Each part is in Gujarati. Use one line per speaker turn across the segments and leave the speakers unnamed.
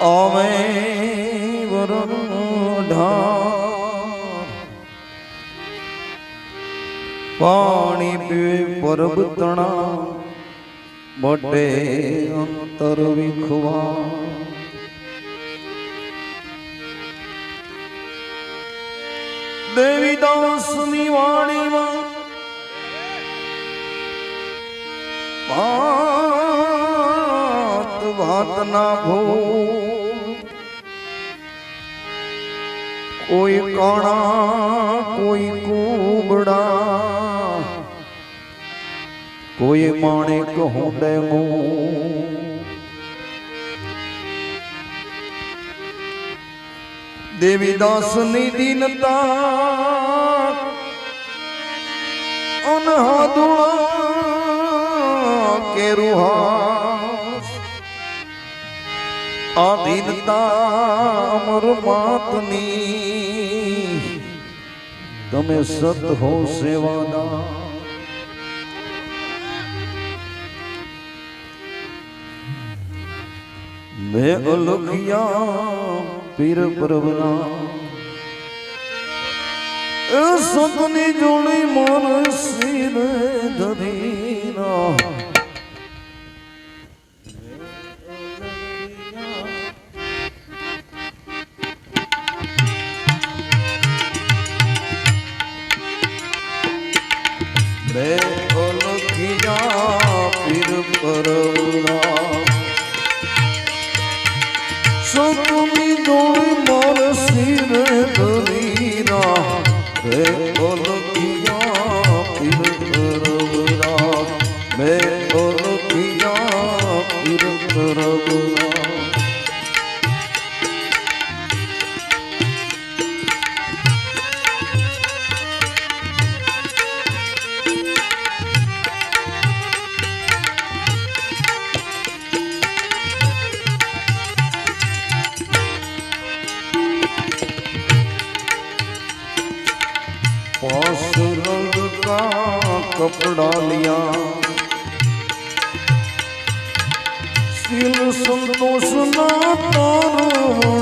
અમે પાણી પીવે પરબતણા મોટે અંતર વિખવા. દેવીદાસની વાણીમાં વાત વાત ના ભો કોઈ કણા, કોઈ કુબડા, કોઈ માણેક હુંડે દેવીદાસની દીનતા, અનહદુણા કે રૂહાસ આધીનતા અમર માતની તમે સત હો સેવાના. મેં અલખિયા પીર પ્રભના સતની જોડી મન શિર ધરીના. પીર પકડાલિયા શિવ સંતોષ ના તારો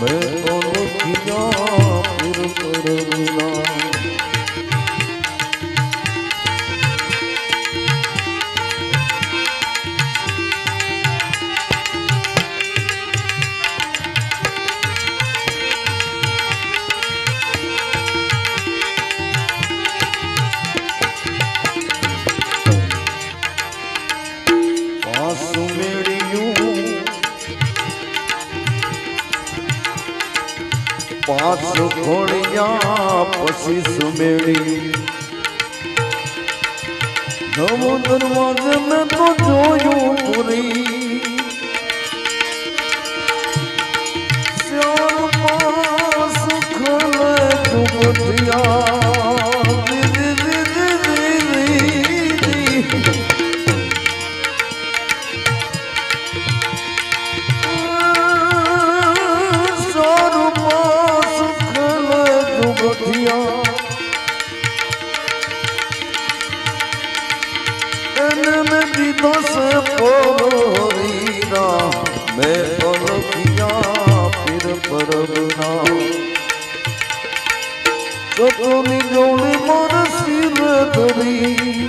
પાસુ પાછ ઘોડિયા પછી સુમેળી. નવો દરવાજે મેં તો જોયું પૂરી. શ્યામમાં સુખ લે દુબધિયા સિર ધરી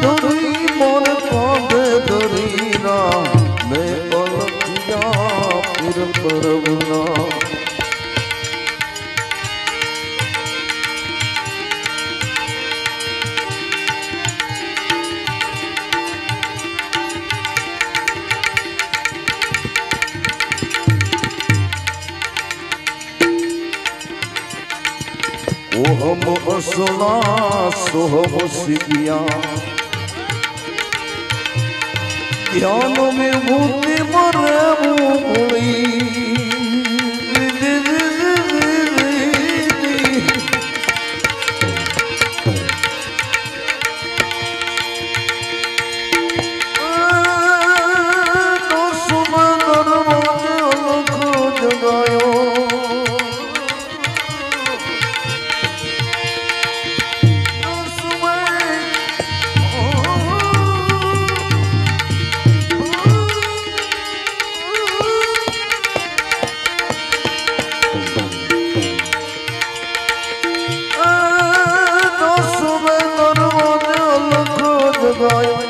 ધરી મોર કાંધે ધરીના મેં અલખિયા પીર પરવના ઓહમ અસલા સોહમ સિપિયા ધ્યાન વિભૂતિ મરે ભૂલી અલખ જગાયો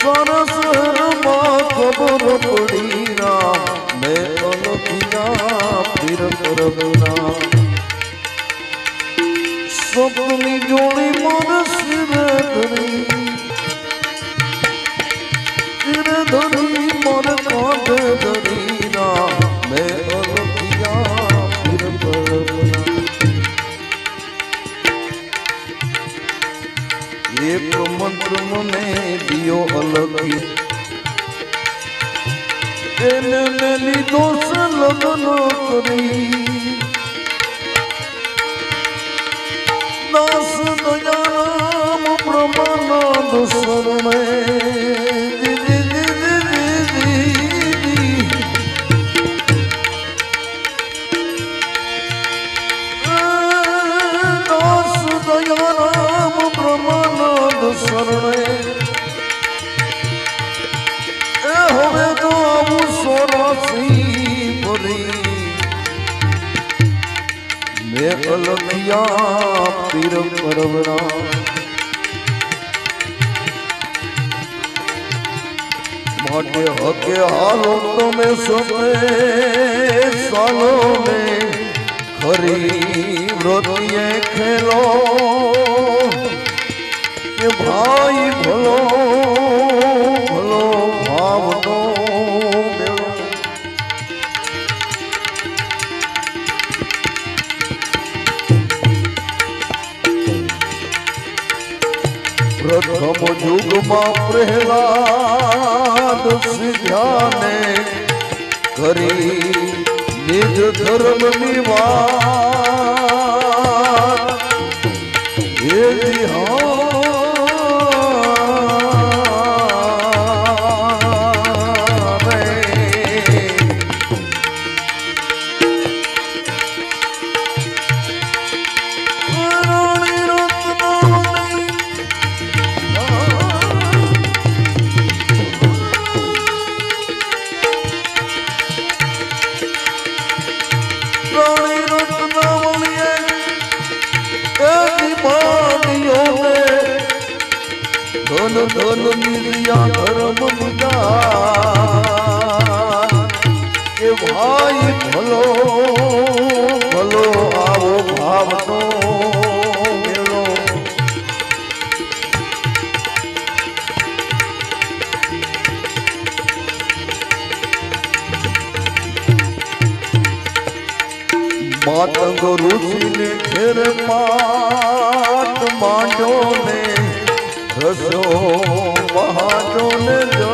સરસરમાં ખબર પડી ના મેં અલખિયા પીર કરવના મને દિયો અલગી. એને મેં લીધો છે લગ્ન કરી. દાસ દયારામ પ્રમાણ શરણે જી, જી, જી, જી, જી, જી. દાસ દયારામ બ્રહ્માનંદ શરણે. એ હવે તો આવું સોરસી ભરી. મેં અલગિયા પીર પરવરા. માટે હકે હાલો તમે સમે સાલો ને ખરી વ્રતિએ ખેલો. પ્રહલાદ સિદ્ધાને કરી નિજ ધર્મ નિવાસ ધન ધન નિર્યા ધર્મ મુદા. કે ભાઈ ભલો ભલો આવો ભાવ તો. માતંગ ઋષિને ઘેર પાટ માંડો ને રસો મહાજો ને જો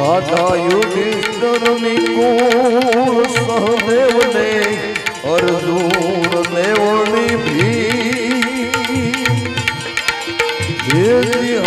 રાધા યુધિષ્ઠર નિકુળ સહદેવ ને અર્જુન ને વણી ભી ભેજી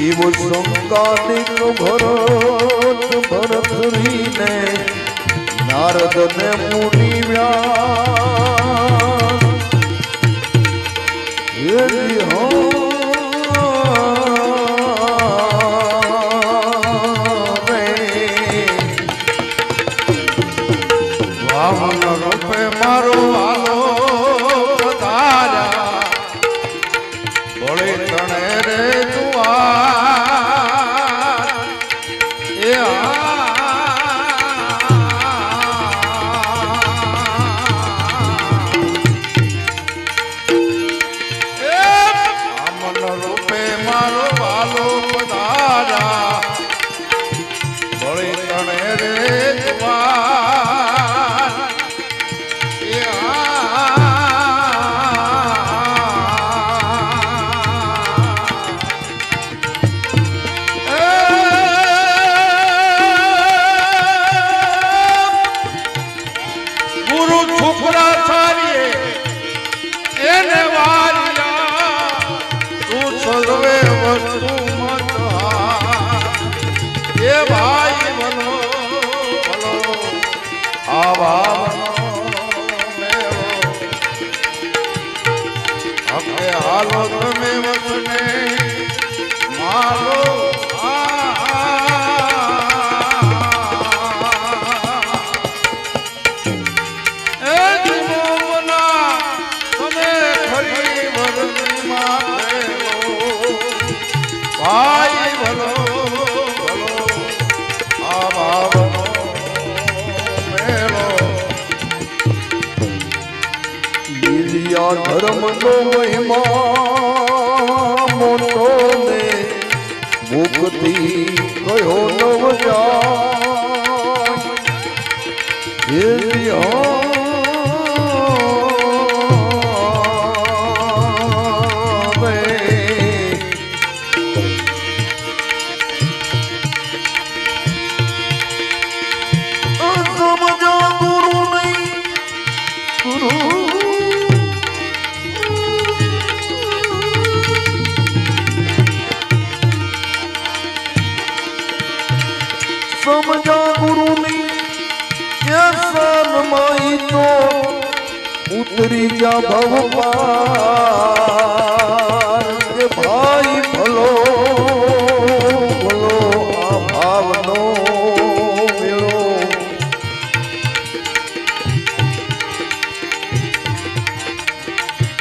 શિવ શંકાલિક ભરત ભરત રીને નારદ ને મુનિ વ્યા હો
ભોળી તણે રે જુવાર
સમજા ગુરુની સન્માઈ તો ઉતરી જા ભગવાન કે ભાઈ ભલો ભલો આ ભાવનો મેળો.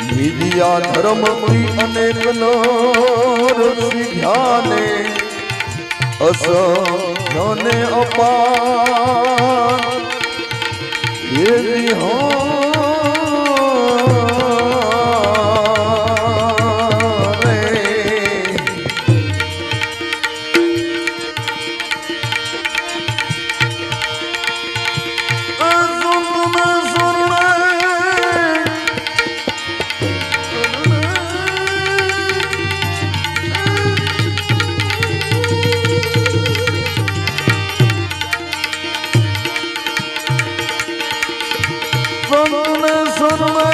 વિદ્યા ધર્મથી અનેક નર ધ્યાને અસંખ્યને અપાર એવી હારે. સંત ને સન્મે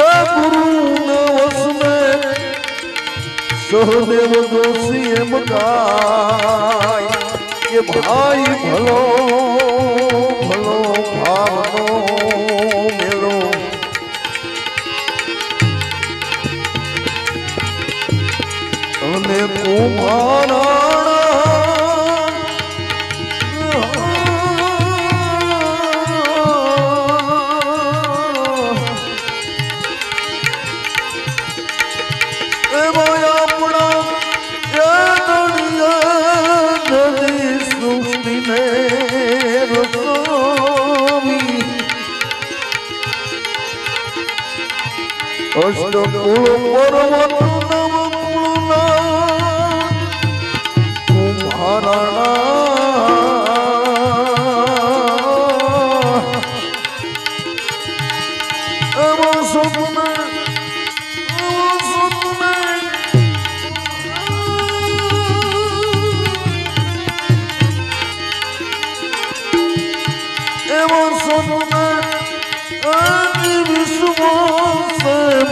એ ગુરુ ને વસમે સહદેવ જોશી એમ ગાય, કે ભાઈ ભલો ભલો ભાવનો કુમાર